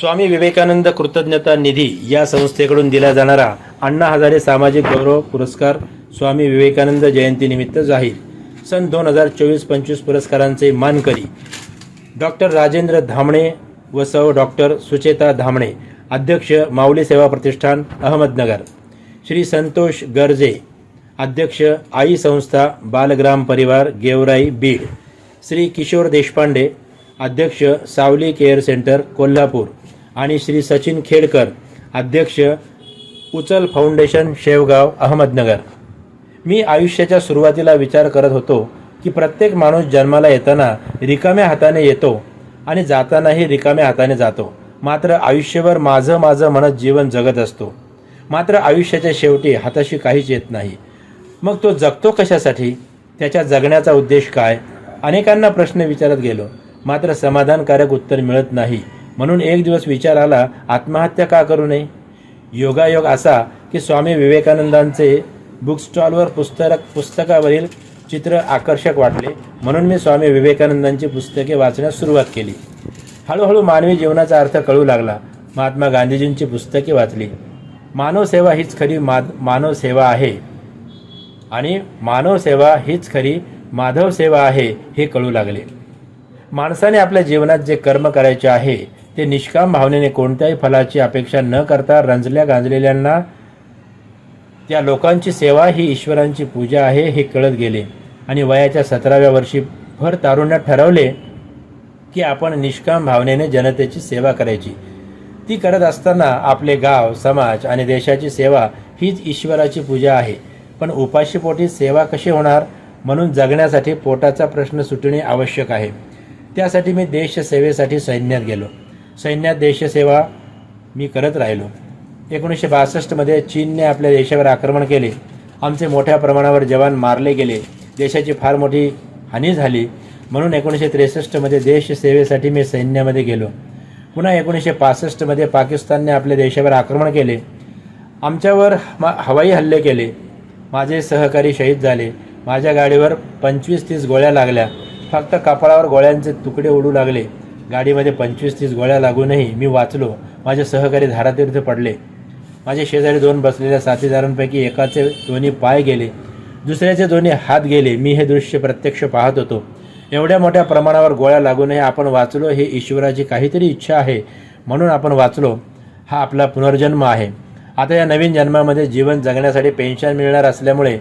स्वामी विवेकानंद कृतज्ञता निधी या संस्थेकडून दिला जाणारा अण्णा हजारे सामाजिक गौरव पुरस्कार स्वामी विवेकानंद जयंतीनिमित्त जाहीर. सन दोन हजार चोवीस पंचवीस पुरस्कारांचे मानकरी. डॉक्टर राजेंद्र धामणे व सौ डॉक्टर सुचेता धामणे अध्यक्ष माऊली सेवा प्रतिष्ठान अहमदनगर. श्री संतोष गर्जे अध्यक्ष आई संस्था बालग्राम परिवार गेवराई बीड. श्री किशोर देशपांडे अध्यक्ष सावली केअर सेंटर कोल्हापूर. आणि श्री सचिन खेडकर अध्यक्ष उचल फाउंडेशन शेवगाव अहमदनगर. मी आयुष्याच्या सुरुवातीला विचार करत होतो की प्रत्येक माणूस जन्माला येताना रिकाम्या हाताने येतो आणि जातानाही रिकाम्या हाताने जातो. मात्र आयुष्यभर माझं माझं म्हणत जीवन जगत असतो. मात्र आयुष्याच्या शेवटी हाताशी काहीच येत नाही. मग तो जगतो कशासाठी? त्याच्या जगण्याचा उद्देश काय? अनेकांना प्रश्न विचारत गेलो. मात्र समाधानकारक उत्तर मिळत नाही. म्हणून एक दिवस विचार आला आत्महत्या का करू नये? योगायोग असा की स्वामी विवेकानंदांचे बुक स्टॉलवर पुस्तक पुस्तकावरील चित्र आकर्षक वाटले. म्हणून मी स्वामी विवेकानंदांची पुस्तके वाचण्यास सुरुवात केली. हळूहळू मानवी जीवनाचा अर्थ कळू लागला. महात्मा गांधीजींची पुस्तके वाचली. मानवसेवा हीच खरी मा मानव सेवा आहे. आणि मानव सेवा हीच खरी माधव सेवा आहे हे कळू लागले. माणसाने आपल्या जीवनात जे कर्म करायचे आहे ते निष्काम भावनेने कोणत्याही फलाची अपेक्षा न करता रंजल्या गांजलेल्यांना त्या लोकांची सेवा ही ईश्वरांची पूजा आहे हे कळत गेले. आणि वयाच्या सतराव्या वर्षी भर तारुण्यात ठरवले की आपण निष्काम भावनेने जनतेची सेवा करायची. ती करत असताना आपले गाव समाज आणि देशाची सेवा हीच ईश्वराची पूजा आहे. पण उपाशीपोटी सेवा कशी होणार? म्हणून जगण्यासाठी पोटाचा प्रश्न सुटणे आवश्यक आहे. त्यासाठी मी देशसेवेसाठी सैन्यात गेलो. सैन्यात देशसेवा मी करत राहिलो. एकोणीसशे बासष्टमध्ये चीनने आपल्या देशावर आक्रमण केले. आमचे मोठ्या प्रमाणावर जवान मारले गेले. देशाची फार मोठी हानी झाली. म्हणून एकोणीसशे त्रेसष्टमध्ये देशसेवेसाठी मी सैन्यामध्ये गेलो. पुन्हा एकोणीसशे पासष्टमध्ये पाकिस्तानने आपल्या देशावर आक्रमण केले. आमच्यावर हवाई हल्ले केले. माझे सहकारी शहीद झाले. माझ्या गाडीवर पंचवीस तीस गोळ्या लागल्या. फक्त कपाळावर गोळ्यांचे तुकडे उडू लागले. गाडीमध्ये पंचवीस तीस गोळ्या लागूनही मी वाचलो. माझे सहकारी धारातीर्थ पडले. माझे शेजारी दोन बसलेल्या साथीदारांपैकी एकाचे दोन्ही पाय गेले. दुसऱ्याचे दोन्ही हात गेले. मी हे दृश्य प्रत्यक्ष पाहत होतो. एवढ्या मोठ्या प्रमाणावर गोळ्या लागूनही आपण वाचलो हे ईश्वराची काहीतरी इच्छा आहे म्हणून आपण वाचलो. हा आपला पुनर्जन्म आहे. आता या नवीन जन्मामध्ये जीवन जगण्यासाठी पेन्शन मिळणार असल्यामुळे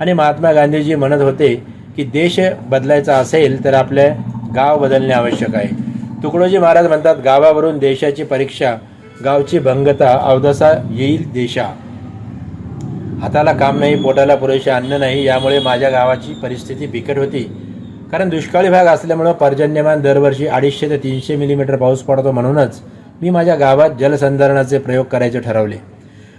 आणि महात्मा गांधीजी म्हणत होते की देश बदलायचा असेल तर आपले गाव बदलणे आवश्यक आहे. तुकडोजी महाराज म्हणतात गावावरून देशाची परीक्षा गावची भंगता अवदसा येईल देशा. हाताला काम नाही पोटाला पुरेसे अन्न नाही यामुळे माझ्या गावाची परिस्थिती बिकट होती. कारण दुष्काळी भाग असल्यामुळं पर्जन्यमान दरवर्षी अडीचशे ते तीनशे मिलीमीटर पाऊस पडतो म्हणूनच मी माझ्या गावात जलसंधारणाचे प्रयोग करायचे ठरवले.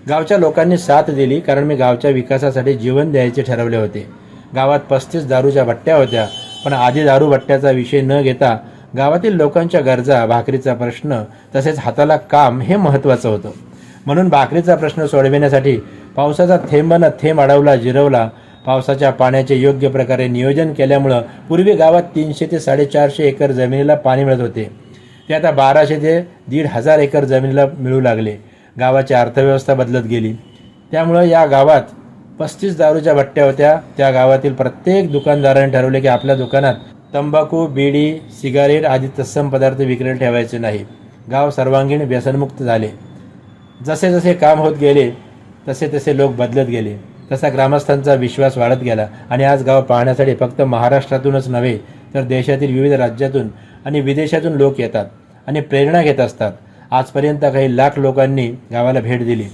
गावच्या लोकांनी साथ दिली कारण मी गावच्या विकासासाठी जीवन द्यायचे ठरवले होते. गावात पस्तीस दारूच्या भट्ट्या होत्या पण आधी दारू भट्ट्याचा विषय न घेता गावातील लोकांच्या गरजा भाकरीचा प्रश्न तसेच हाताला काम हे महत्त्वाचं होतं. म्हणून भाकरीचा प्रश्न सोडविण्यासाठी पावसाचा थेंब न थेंब अडवला जिरवला. पावसाच्या पाण्याचे योग्य प्रकारे नियोजन केल्यामुळं पूर्वी गावात तीनशे ते साडेचारशे एकर जमिनीला पाणी मिळत होते. ते आता बाराशे ते दीड हजार एकर जमिनीला मिळू लागले. गावाची अर्थव्यवस्था बदलत गेली. त्यामुळं या गावात पस्तीस दारूच्या भट्ट्या होत्या. त्या गावातील प्रत्येक दुकानदाराने ठरवले की आपल्या दुकानात तंबाखू बिडी सिगारेट आदी तत्सम पदार्थ विक्रीला ठेवायचे नाही. गाव सर्वांगीण व्यसनमुक्त झाले. जसे जसे काम होत गेले तसे तसे लोक बदलत गेले. तसा ग्रामस्थांचा विश्वास वाढत गेला. आणि आज गाव पाहण्यासाठी फक्त महाराष्ट्रातूनच नव्हे तर देशातील विविध राज्यातून आणि विदेशातून लोक येतात आणि प्रेरणा घेत असतात. आजपर्यंत काही लाख लोकांनी गावाला भेट दिली.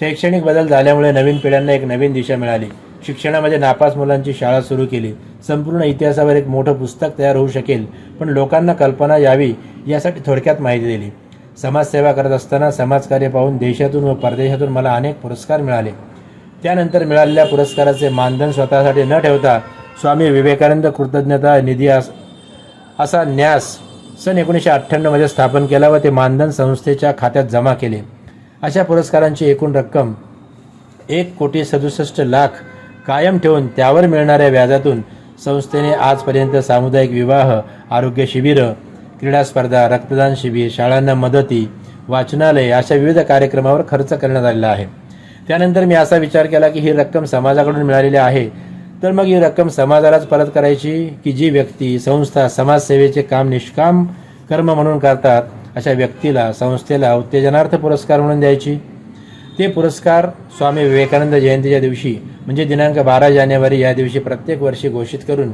शैक्षणिक बदल झाल्यामुळे नवीन पिढ्यांना एक नवीन दिशा मिळाली. शिक्षणामध्ये नापास मुलांची शाळा सुरू केली. संपूर्ण इतिहासावर एक मोठं पुस्तक तयार होऊ शकेल पण लोकांना कल्पना यावी यासाठी थोडक्यात माहिती दिली. समाजसेवा करत असताना समाजकार्य पाहून देशातून व परदेशातून मला अनेक पुरस्कार मिळाले. त्यानंतर मिळालेल्या पुरस्काराचे मानधन स्वतःसाठी न ठेवता स्वामी विवेकानंद कृतज्ञता निधी अस- असा न्यास सन एकोणीसशे अठ्ठ्याण्णवमध्ये स्थापन केला व ते मानधन संस्थेच्या खात्यात जमा केले. अशा पुरस्कारांची एकूण रक्कम एक कोटी सदुसष्ट लाख कायम ठेवून त्यावर मिळणाऱ्या व्याजातून संस्थेने आजपर्यंत सामुदायिक विवाह आरोग्य शिबिरं क्रीडा स्पर्धा रक्तदान शिबिर शाळांना मदती वाचनालय अशा विविध कार्यक्रमावर खर्च करण्यात आलेला आहे. त्यानंतर मी असा विचार केला की ही रक्कम समाजाकडून मिळालेली आहे. तर मग ही रक्कम समाजालाच परत करायची की जी व्यक्ती संस्था समाजसेवेचे काम निष्काम कर्म म्हणून करतात अशा व्यक्तीला संस्थेला उत्तेजनार्थ पुरस्कार म्हणून द्यायची? ते पुरस्कार स्वामी विवेकानंद जयंतीच्या दिवशी म्हणजे दिनांक बारा जानेवारी या दिवशी प्रत्येक वर्षी घोषित करून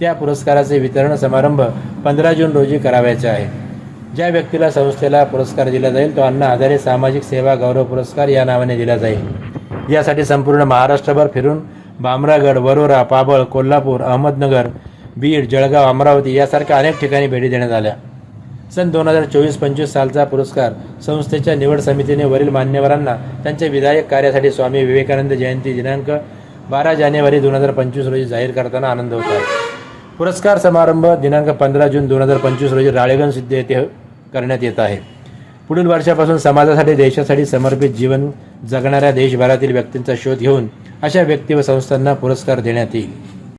त्या पुरस्काराचे वितरण समारंभ पंधरा जून रोजी करावायचे आहे. ज्या व्यक्तीला संस्थेला पुरस्कार दिला जाईल तो अण्णा आधारे सामाजिक सेवा गौरव पुरस्कार या नावाने दिला जाईल. यासाठी संपूर्ण महाराष्ट्रभर फिरून भामरागड वरोरा पाबळ कोल्हापूर अहमदनगर बीड जळगाव अमरावती यासारख्या अनेक ठिकाणी भेटी देण्यात आल्या. सन दोन हजार चोवीस पंचवीस सालचा पुरस्कार संस्थेच्या निवड समितीने वरील मान्यवरांना त्यांच्या विधायक कार्यासाठी स्वामी विवेकानंद जयंती दिनांक बारा जानेवारी दोन हजार पंचवीस रोजी जाहीर करताना आनंद होत आहे. पुरस्कार समारंभ दिनांक पंधरा जून दोन हजार पंचवीस रोजी राळेगण सिद्ध येथे करण्यात येत आहे. पुढील वर्षापासून समाजासाठी देशासाठी समर्पित जीवन जगणाऱ्या देशभरातील व्यक्तींचा शोध घेऊन अशा व्यक्ती व संस्थांना पुरस्कार देण्यात येईल.